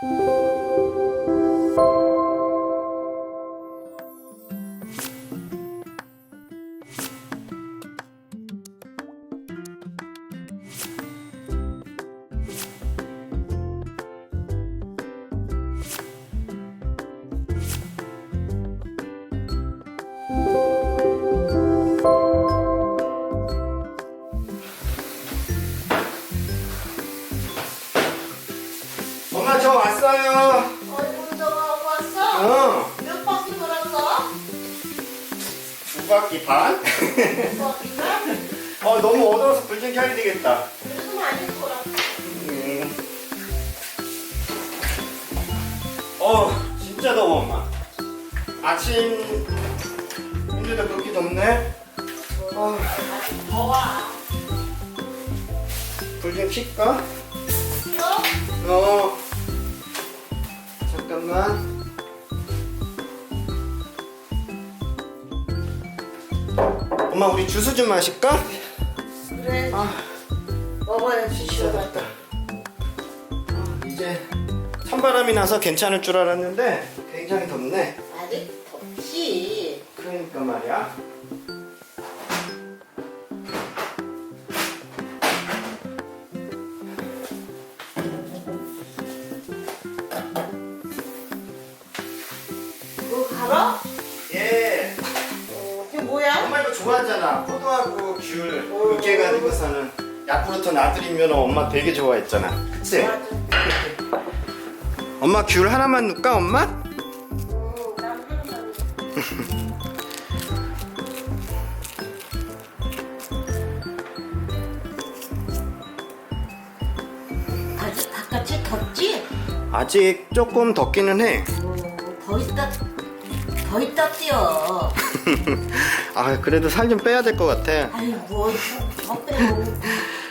엄마 어 너무 어두워서 불좀 켜야 되겠다. 음. 어 진짜 더워 엄마. 아침 근데도 그렇게 덥네. 어, 더워. 불좀 킬까? 또? 어. 잠깐만. 엄마 우리 주스 좀 마실까? 아. 먹어야지 시원하다. 아, 이제 찬바람이 나서 괜찮을 줄 알았는데 굉장히 덥네. 아직 덥지. 그러니까 말이야. 그거 갈아? 예. 어, 이게 뭐야? 엄마 이거 좋아하잖아. 포도하고 귤 오. 으깨 가지고서는 야쿠르트 나들이면 엄마 되게 좋아했잖아. 그치? 엄마 귤 하나만 넣을까 엄마? 아직 바깥이 덥지? 아직 조금 덥기는 해. 음, 더 있다, 더 있다 뛰어. 아 그래도 살 좀 빼야 될 것 같아. 아유, 뭐, 더 빼고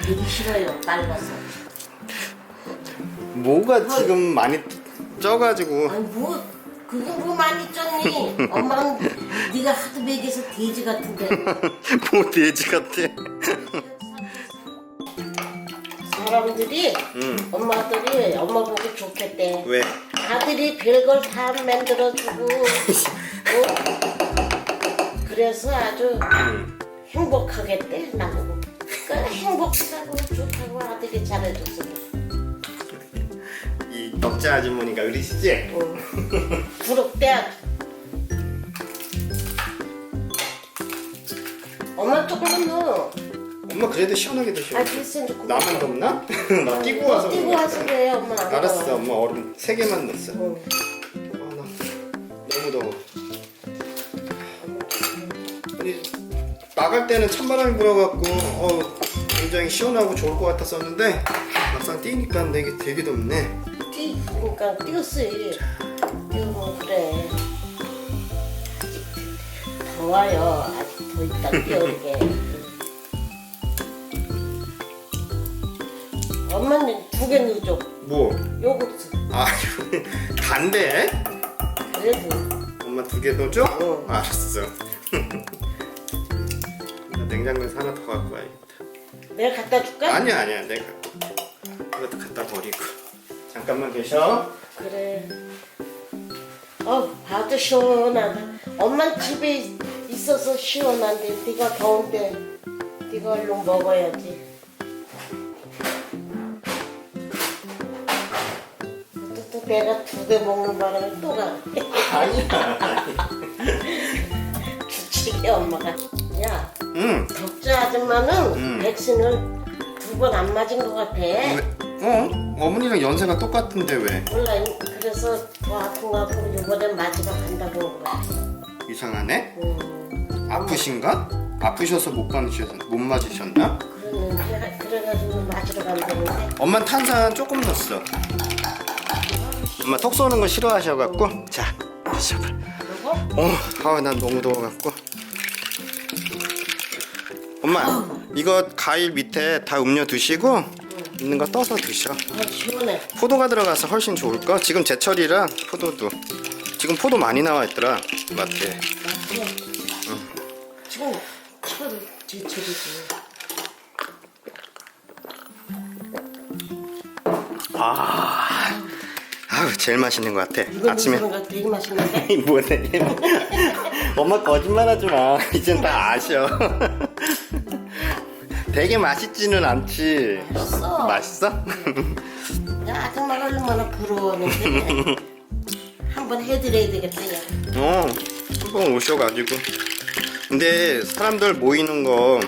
되기 싫어요, 빨라서. 뭐가 지금 많이 쪄가지고 아니, 뭐, 그게 뭐 많이 쪘니? 엄마는 네가 하도 먹여서 돼지 같은데. 뭐 돼지 같아. 사람들이, 응. 엄마들이 엄마 보기 좋겠대. 왜? 아들이 별걸 다 만들어주고, 어? 그래서 아주 행복하겠대, 나보고. 그 행복하고 좋다고 아들이 잘해줬어. 이 덕자 아주머니가 어리시지? 어. 부럽대 아주. 엄마 조금만 넣어. 엄마 그래도 시원하게 드셔. 아, 됐어, 이제 그만. 나만 덥나? 나 뛰고 와서. 뛰고 그래. 와서 그래, 엄마. 안 알았어, 더워. 엄마 얼음 세 개만 넣었어. 어. 아, 나 너무 더워. 아니, 나갈 때는 찬바람이 불어갖고 어, 굉장히 시원하고 좋을 것 같았었는데 막상 뛰니까 되게 되게 덥네. 뛰, 그러니까 뛰었어요. 뛰고 그래. 더워요. 아직 더 있다 뛰어오게. 엄마는 두 개 넣어줘. 뭐? 요거트. 아 단데? 그래도 엄마 두 개 넣어줘? 응. 알았어. 나 냉장고에서 하나 더 갖고 와야겠다. 내가 갖다 줄까? 아니야 아니야 내가 이것도 갖다 버리고 잠깐만 계셔. 그래. 어, 봐도 시원하다. 엄마 집에 있어서 시원한데 네가 더운데 네가 얼른 먹어야지. 내가 두 개 먹는 바람에 또 가. 아니야. 주치게 엄마가. 야, 응. 덕자 아줌마는 음. 백신을 두 번 안 맞은 것 같아. 왜? 어? 어머니랑 연세가 똑같은데 왜? 몰라, 그래서 더 아픈 거 같고 이번엔 마지막 간다고 온 거야. 이상하네? 음. 아프신가? 아프셔서 못 맞으셨 못 맞으셨나? 그랬는데 그래가지고 맞으러 간다는데 엄마 탄산 조금 넣었어. 엄마 톡 쏘는 거 싫어하셔갖고 자 드셔봐. 어, 아난 너무 더워갖고. 엄마 이거 가일 밑에 다 음료 드시고 있는 거 떠서 드셔. 아 시원해 포도가 들어가서 훨씬 좋을 거. 지금 제철이라 포도도. 지금 포도 많이 나와 있더라 마트에. 맞지? 지금 철 제철이지 아, 제일 맛있는 것 같아. 이거 아침에 무슨 거 되게 맛있는데? 뭐네? 엄마 거짓말하지 마. 이젠 다 아셔. 되게 맛있지는 않지. 맛있어. 맛있어? 야 아줌마가 얼마나 부러웠는데 한번 해드려야 되겠다 야. 어, 한번 오셔가지고. 근데 사람들 모이는 거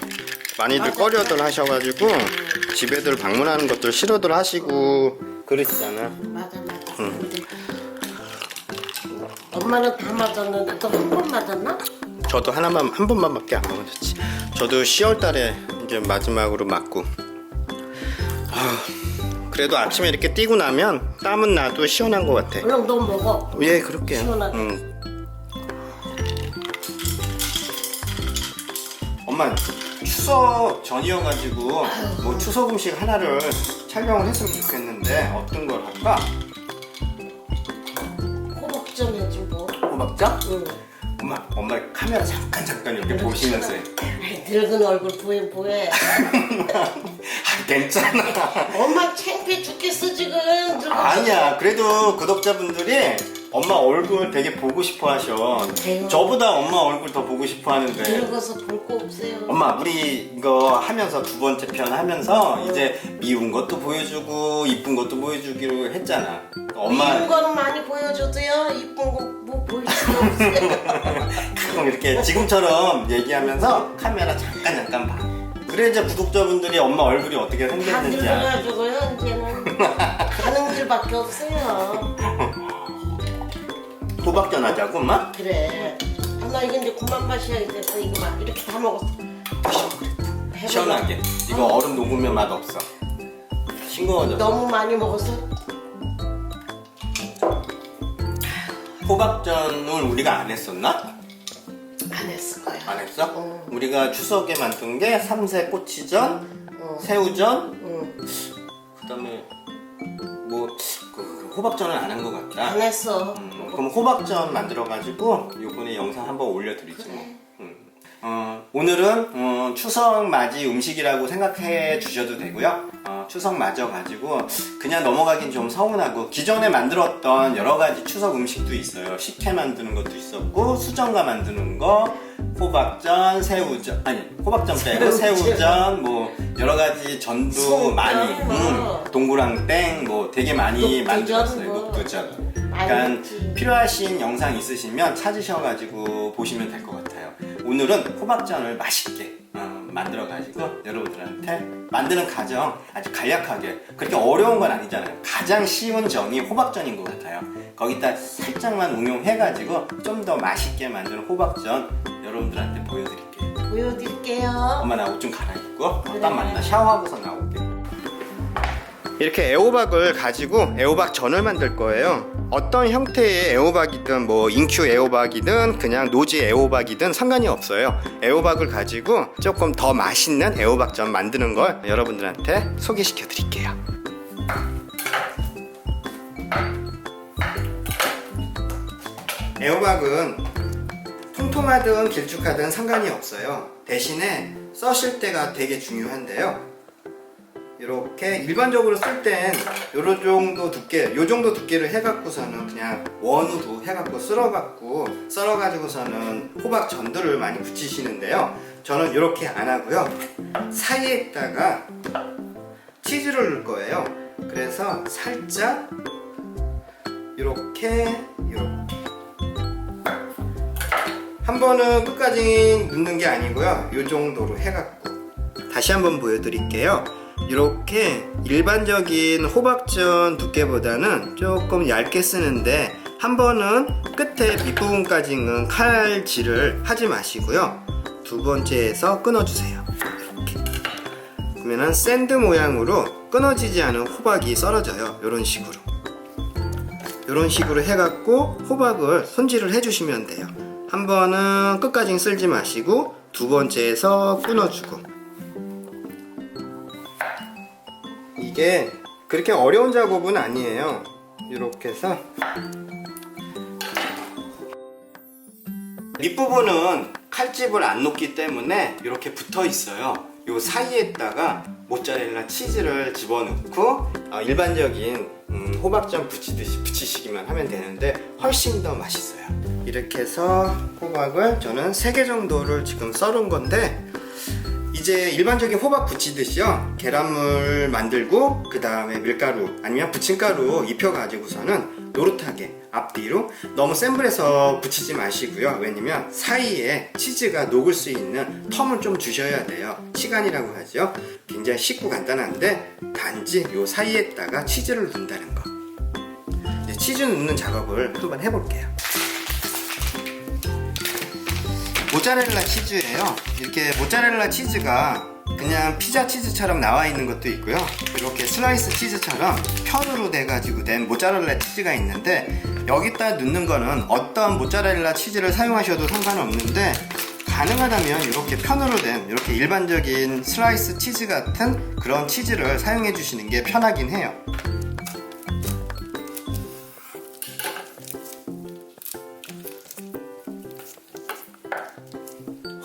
많이들 맞아. 꺼려들 하셔가지고 집에들 방문하는 것들 싫어들 하시고 그러시잖아. 맞아 엄마는 다 맞았는데 또한번 맞았나? 저도 하나만 한 번만밖에 안 먹었지. 저도 10월 달에 이제 마지막으로 맞고. 아, 그래도 아침에 이렇게 뛰고 나면 땀은 나도 시원한 것 같아. 얼른 너 먹어 예, 그렇게요. 시원하게. 음. 엄마 추석 전이어가지고 뭐 추석 음식 하나를 촬영을 했으면 좋겠는데 어떤 걸 할까? 호박전 해 호박전? 응. 엄마, 엄마 카메라 잠깐 잠깐 이렇게 보시면서 해. 아이, 늙은 얼굴 보여 보여 아, 괜찮아. 엄마 창피해 죽겠어 지금 늙은 아니야. 그래도 구독자분들이 엄마 얼굴 되게 보고 싶어 하셔. 저보다 엄마 얼굴 더 보고 싶어 하는데. 늙어서 볼 거 없어요 엄마 우리 이거 하면서 두 번째 편 하면서 이제 미운 것도 보여주고 이쁜 것도 보여주기로 했잖아. 엄마 미운 거는 많이 보여줘도요 이쁜 거뭐 보일 수가 없어요 가끔 이렇게 지금처럼 얘기하면서 카메라 잠깐 잠깐 봐. 그래 이제 구독자분들이 엄마 얼굴이 어떻게 다 생겼는지 알. 늙어가지고요 이제는 가는 길밖에 없어요 호박전 하자고 엄마? 그래 아, 나 이게 이제 그만 마셔야 돼서 이거 막 이렇게 다 먹었어 배불러. 시원하게. 이거 얼음 녹으면 맛 없어. 싱거워져. 너무 많이 먹어서 호박전을 우리가 안 했었나? 안 했을 거야 안 했어? 응. 우리가 추석에 만든 게 삼색 꼬치전, 응. 새우전, 응. 그다음에 뭐그 호박전은 안한 것 같다. 안 했어 음, 그럼 호박전 만들어가지고 요번에 영상 한번 올려드리지 뭐. 음. 어, 오늘은 어, 추석 맞이 음식이라고 생각해 주셔도 되고요. 어, 추석 맞아 가지고 그냥 넘어가긴 좀 서운하고 기존에 만들었던 여러 가지 추석 음식도 있어요. 식혜 만드는 것도 있었고 수정과 만드는 거, 호박전, 새우전 아니 호박전 빼고 새우전. 뭐 여러 가지 전도 많이 뭐. 음, 동그랑땡 뭐 되게 많이 녹두전 만들었어요. 뭐. 녹두전. 그러니까. 필요하신 영상 있으시면 찾으셔가지고 보시면 될 것 같아요. 오늘은 호박전을 맛있게 어, 만들어가지고 여러분들한테 만드는 과정 아주 간략하게 그렇게 어려운 건 아니잖아요. 가장 쉬운 전이 호박전인 것 같아요. 거기다 살짝만 응용해가지고 좀 더 맛있게 만드는 호박전 여러분들한테 보여드릴게요. 보여드릴게요 엄마 나 옷 좀 갈아입고 어, 그래. 땀 많이 나 샤워하고서 나올게. 이렇게 애호박을 가지고 애호박 전을 만들 거예요. 어떤 형태의 애호박이든 뭐 인큐 애호박이든 그냥 노지 애호박이든 상관이 없어요. 애호박을 가지고 조금 더 맛있는 애호박전 만드는 걸 여러분들한테 소개시켜 드릴게요. 애호박은 통통하든 길쭉하든 상관이 없어요. 대신에 써실 때가 되게 중요한데요. 이렇게 일반적으로 쓸 땐 요런 정도 두께, 요 정도 두께를 해갖고서는 그냥 원우도 해갖고 쓸어갖고 썰어가지고서는 호박 전도를 많이 붙이시는데요. 저는 이렇게 안 하고요. 사이에다가 치즈를 넣을 거예요. 그래서 살짝 이렇게 이렇게 한 번은 끝까지 넣는 게 아니고요. 요 정도로 해갖고 다시 한번 보여드릴게요. 이렇게 일반적인 호박전 두께보다는 조금 얇게 쓰는데 한 번은 끝에 밑부분까지는 칼질을 하지 마시고요. 두 번째에서 끊어주세요. 이렇게. 그러면은 샌드 모양으로 끊어지지 않은 호박이 썰어져요. 이런 식으로. 이런 식으로 해갖고 호박을 손질을 해주시면 돼요. 한 번은 끝까지 쓸지 마시고 두 번째에서 끊어주고. 이게 그렇게 어려운 작업은 아니에요. 이렇게 해서 밑부분은 칼집을 안 놓기 때문에 이렇게 붙어 있어요. 요 사이에다가 모짜렐라 치즈를 집어넣고 어, 일반적인 음, 호박전 부치듯이 부치시기만 하면 되는데 훨씬 더 맛있어요. 이렇게 해서 호박을 저는 3개 정도를 지금 썰은 건데 이제 일반적인 호박 부치듯이요 계란물 만들고 그 다음에 밀가루 아니면 부침가루 입혀가지고서는 노릇하게 앞뒤로 너무 센 불에서 부치지 마시고요. 왜냐면 사이에 치즈가 녹을 수 있는 텀을 좀 주셔야 돼요. 시간이라고 하죠. 굉장히 쉽고 간단한데 단지 요 사이에다가 치즈를 넣는다는 거. 치즈 넣는 작업을 한번 해볼게요. 모짜렐라 치즈예요. 이렇게 모짜렐라 치즈가 그냥 피자 치즈처럼 나와 있는 것도 있고요. 이렇게 슬라이스 치즈처럼 편으로 돼가지고 된 모짜렐라 치즈가 있는데 여기다 넣는 거는 어떤 모짜렐라 치즈를 사용하셔도 상관없는데 가능하다면 이렇게 편으로 된 이렇게 일반적인 슬라이스 치즈 같은 그런 치즈를 사용해 주시는 게 편하긴 해요.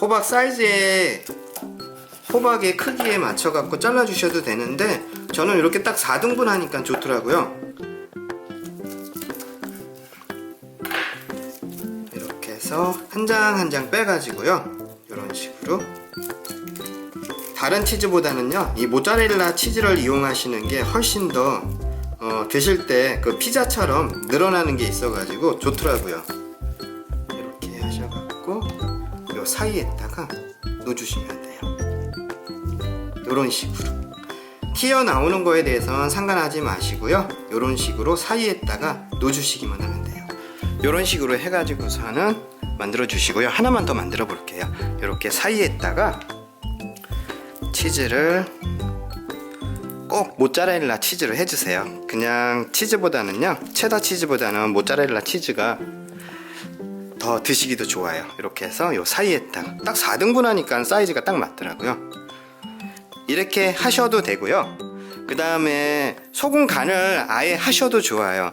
호박 사이즈에 호박의 크기에 맞춰 갖고 잘라 주셔도 되는데 저는 이렇게 딱 4등분 하니까 좋더라고요. 이렇게 해서 한 장 한 장 빼가지고요. 이런 식으로 다른 치즈보다는요 이 모짜렐라 치즈를 이용하시는 게 훨씬 더 어, 드실 때 그 피자처럼 늘어나는 게 있어가지고 좋더라고요. 이렇게 하셔갖고 요 사이에다가 넣어주시면. 이런 식으로 튀어나오는 거에 대해서는 상관하지 마시고요. 이런 식으로 사이에다가 넣어주시기만 하면 돼요. 이런 식으로 해가지고서는 만들어 주시고요. 하나만 더 만들어 볼게요. 이렇게 사이에다가 치즈를 꼭 모짜렐라 치즈를 해주세요. 그냥 치즈보다는요, 체다 치즈보다는 모짜렐라 치즈가 더 드시기도 좋아요. 이렇게 해서 요 사이에다가 딱 4등분 하니까 사이즈가 딱 맞더라고요. 이렇게 하셔도 되고요. 그 다음에 소금 간을 아예 하셔도 좋아요.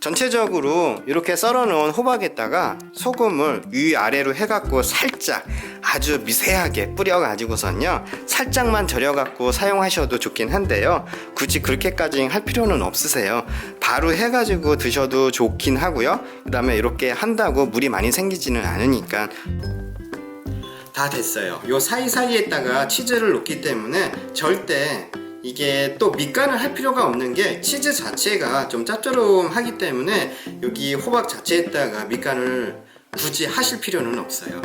전체적으로 이렇게 썰어 놓은 호박에다가 소금을 위아래로 해갖고 살짝 아주 미세하게 뿌려가지고선요. 살짝만 절여갖고 사용하셔도 좋긴 한데요. 굳이 그렇게까지 할 필요는 없으세요. 바로 해가지고 드셔도 좋긴 하고요. 그 다음에 이렇게 한다고 물이 많이 생기지는 않으니까 다 됐어요. 요 사이사이에다가 치즈를 넣기 때문에 절대 이게 또 밑간을 할 필요가 없는 게 치즈 자체가 좀 짭조름하기 때문에 여기 호박 자체에다가 밑간을 굳이 하실 필요는 없어요.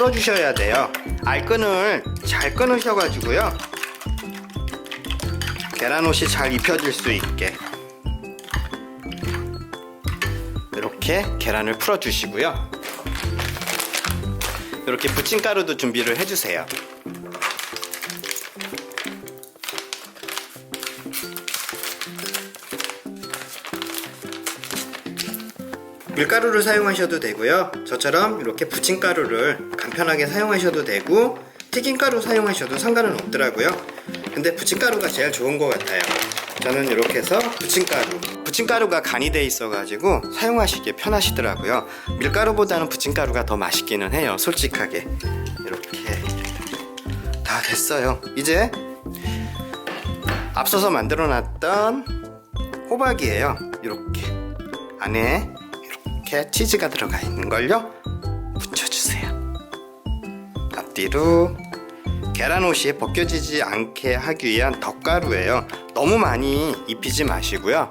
풀어주셔야 돼요. 알끈을 잘 끊으셔가지고요. 계란옷이 잘 입혀질 수 있게 이렇게 계란을 풀어주시고요. 이렇게 부침가루도 준비를 해주세요. 밀가루를 사용하셔도 되고요. 저처럼 이렇게 부침가루를 간편하게 사용하셔도 되고 튀김가루 사용하셔도 상관은 없더라고요. 근데 부침가루가 제일 좋은 것 같아요. 저는 이렇게 해서 부침가루 부침가루가 간이 돼 있어 가지고 사용하시기에 편하시더라고요. 밀가루보다는 부침가루가 더 맛있기는 해요. 솔직하게 이렇게 다 됐어요. 이제 앞서서 만들어 놨던 호박이에요. 이렇게 안에 이렇게 치즈가 들어가 있는 걸요 묻혀주세요. 앞뒤로 계란 옷이 벗겨지지 않게 하기 위한 덧가루예요. 너무 많이 입히지 마시고요.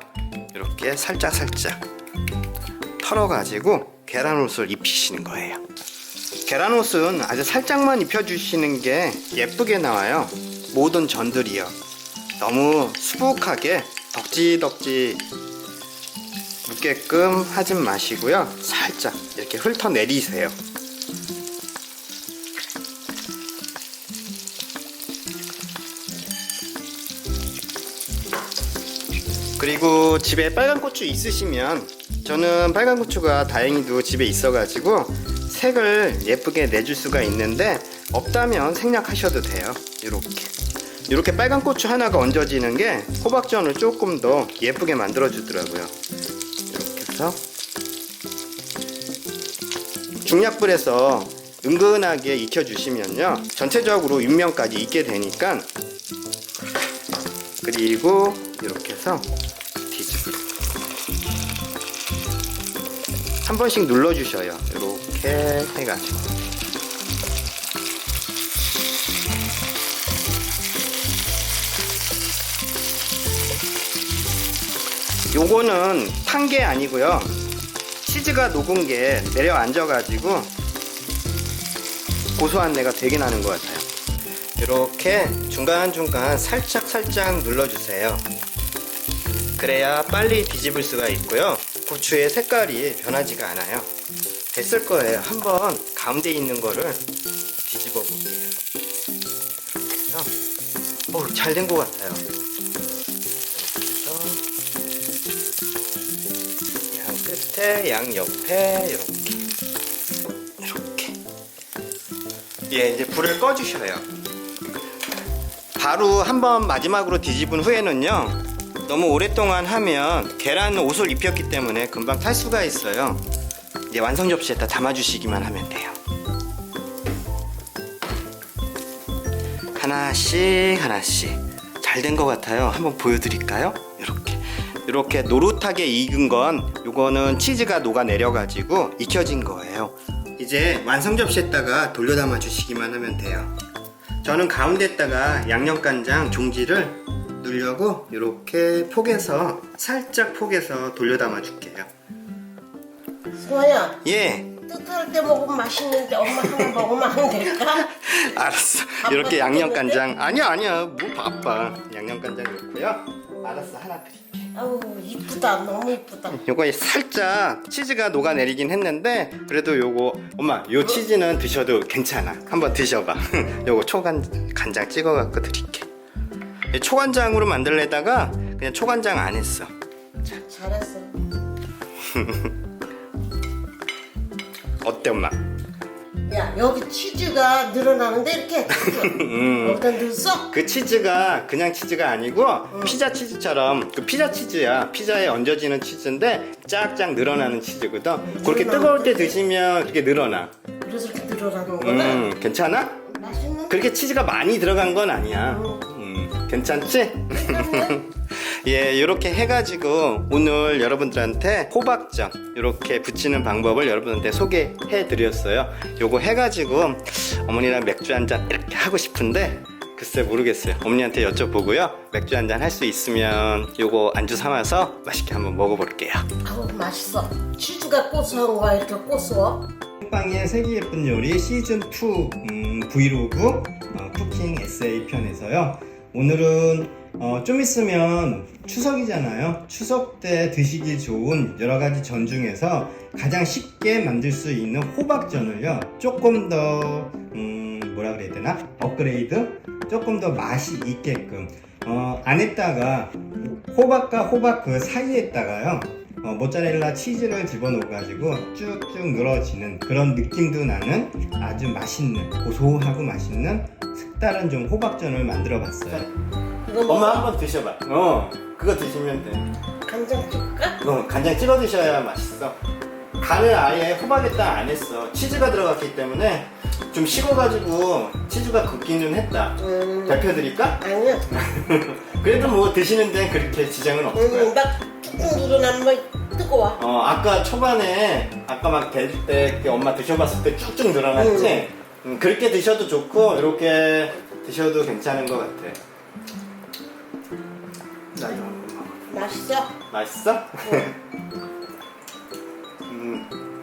이렇게 살짝 살짝 털어가지고 계란 옷을 입히시는 거예요. 계란 옷은 아주 살짝만 입혀주시는 게 예쁘게 나와요. 모든 전들이요. 너무 수북하게 덕지덕지 묻게끔 하진 마시고요. 살짝 이렇게 훑어내리세요. 그리고 집에 빨간 고추 있으시면 저는 빨간 고추가 다행히도 집에 있어가지고 색을 예쁘게 내줄 수가 있는데 없다면 생략하셔도 돼요. 이렇게 이렇게 빨간 고추 하나가 얹어지는 게 호박전을 조금 더 예쁘게 만들어 주더라고요. 해서 중약불에서 은근하게 익혀 주시면요 전체적으로 윗면까지 익게 되니까 그리고 이렇게 해서 뒤집어 한 번씩 눌러 주셔요. 이렇게 해가지고 요거는 탄 게 아니고요. 치즈가 녹은 게 내려앉아 가지고 고소한 내가 되게 나는 것 같아요. 이렇게 중간중간 살짝 살짝 눌러주세요. 그래야 빨리 뒤집을 수가 있고요. 고추의 색깔이 변하지가 않아요. 됐을 거예요. 한번 가운데 있는 거를 뒤집어 볼게요. 이렇게 해서 잘 된 것 같아요 양 끝에 양 옆에 이렇게. 이렇게. 예 이제 불을 꺼주셔요. 바로 한번 마지막으로 뒤집은 후에는요 너무 오랫동안 하면 계란 옷을 입혔기 때문에 금방 탈 수가 있어요. 이제 완성 접시에다 담아주시기만 하면 돼요. 하나씩 하나씩. 잘 된 것 같아요. 한번 보여드릴까요 이렇게 노릇하게 익은 건 요거는 치즈가 녹아 내려 가지고 익혀진 거예요. 이제 완성 접시에다가 돌려 담아 주시기만 하면 돼요. 저는 가운데다가 양념간장 종지를 넣으려고 이렇게 폭에서 살짝 폭에서 돌려 담아 줄게요. 승아야 예. 뜨뜻할 때 먹으면 맛있는데 엄마 하나 먹으면 안 될까? 알았어. 이렇게 양념간장. 아니야 아니야 뭐 바빠. 양념간장 넣고요 알았어 하나 드릴게. 아우 이쁘다. 너무 이쁘다. 요거 살짝 치즈가 녹아내리긴 했는데 그래도 요거 엄마 요 치즈는 드셔도 괜찮아. 한번 드셔봐. 요거 초간 간장 찍어갖고 드릴게. 이 초간장으로 만들려다가 그냥 초간장 안 했어. 잘했어. 어때 엄마? 야 여기 치즈가 늘어나는데 이렇게 음. 여기다 넣었어? 그 치즈가 그냥 치즈가 아니고 피자 치즈처럼 그 피자 치즈야 피자에 얹어지는 치즈인데 쫙쫙 늘어나는 치즈거든 그렇게 뜨거울 때 드시면 그렇게 늘어나 그래서 이렇게 늘어나는 거다 음 괜찮아? 맛있는 그렇게 치즈가 많이 들어간 건 아니야. 음, 괜찮지? 예, 이렇게 해가지고 오늘 여러분들한테 호박전 이렇게 붙이는 방법을 여러분한테 소개해 드렸어요. 요거 해가지고 어머니랑 맥주 한 잔 이렇게 하고 싶은데 글쎄 모르겠어요. 어머니한테 여쭤보고요. 맥주 한 잔 할 수 있으면 요거 안주 삼아서 맛있게 한번 먹어볼게요. 아우 맛있어 치즈가 고소한 거야 이렇게 고소워 빵의 세계 예쁜 요리 시즌 2 음, 브이로그 어, 쿠킹 에세이 편에서요. 오늘은 어, 좀 있으면 추석이잖아요. 추석 때 드시기 좋은 여러 가지 전 중에서 가장 쉽게 만들 수 있는 호박전을요. 조금 더 음, 뭐라 그래야 되나? 업그레이드? 조금 더 맛이 있게끔 어, 안에다가 호박과 호박 그 사이에다가요. 어, 모짜렐라 치즈를 집어넣어가지고 쭉쭉 늘어지는 그런 느낌도 나는 아주 맛있는 고소하고 맛있는 색다른 좀 호박전을 만들어 봤어요. 이거 먹어 한번 드셔봐. 어, 그거 드시면 돼. 간장 줄까? 이거 간장 찍어 드셔야 맛있어. 간을 아예 호박에다 안 했어. 치즈가 들어갔기 때문에 좀 식어가지고 치즈가 굽기는 했다. 음 대표 드릴까? 아니야 그래도 뭐 드시는 데는 그렇게 지장은 없을 거야. 음나 툭툭 늘어나면 뜨거워 어, 아까 초반에 아까 막될때 엄마 드셔봤을 때 쭉쭉 늘어났지? 음, 그렇게 드셔도 좋고 이렇게 드셔도 괜찮은 것 같아. 나도 한번 먹어. 맛있어? 맛있어? 음,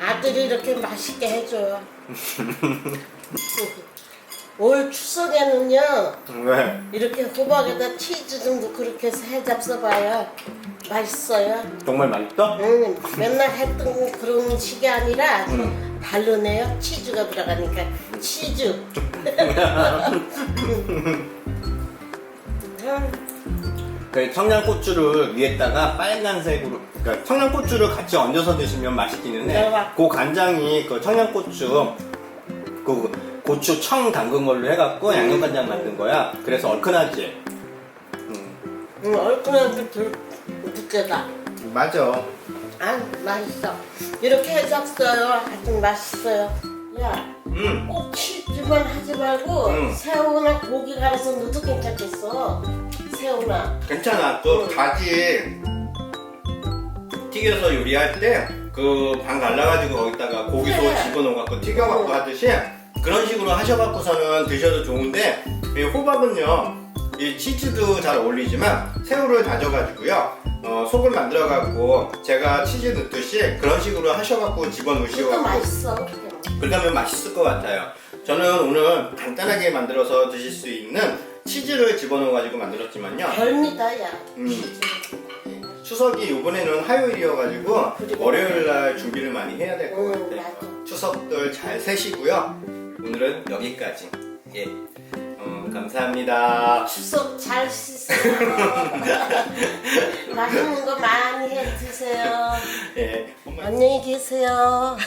아들이 이렇게 맛있게 해줘요. 올 추석에는요 왜? 이렇게 호박에다 치즈 좀 그렇게 해서 해잡 써봐요. 맛있어요. 정말 맛있어? 응, 맨날 했던 그런 식이 아니라 다르네요. 치즈가 들어가니까 치즈. 음, 그 청양고추를 위에다가 빨간색으로 그러니까 청양고추를 같이 얹어서 드시면 맛있기는 해. 네. 그 간장이 그 청양고추 그 고추 청 담근 걸로 해갖고 양념간장 만든 거야. 그래서 얼큰하지. 음, 응, 얼큰한 게 두께가. 맞아. 아, 맛있어. 이렇게 해줬어요. 하여튼 맛있어요. 야, 음, 꼭 치즈만 하지 말고 응. 새우나 고기 갈아서 넣어도 괜찮겠어. 새우나. 괜찮아. 또 가지 튀겨서 요리할 때 그 반 갈라가지고 거기다가 고기도 그래. 집어넣어갖고 튀겨갖고 응. 하듯이 그런 식으로 하셔갖고서는 드셔도 좋은데 이 호박은요 이 치즈도 잘 어울리지만 새우를 다져가지고요 어, 속을 만들어갖고 제가 치즈 넣듯이 그런 식으로 하셔갖고 집어넣으시고 맛있어. 하면 맛있을 것 같아요. 저는 오늘 간단하게 만들어서 드실 수 있는 치즈를 집어넣어가지고 만들었지만요. 별미다, 야. 음. 추석이 이번에는 화요일이어가지고. 월요일 날 준비를 많이 해야 될것 응, 같아요. 맞아. 추석들 잘 세시고요. 오늘은 여기까지. 예. 어, 감사합니다. 추석 잘 씻어요. 맛있는 거 많이 해 드세요. 예. 엄마 안녕히 계세요.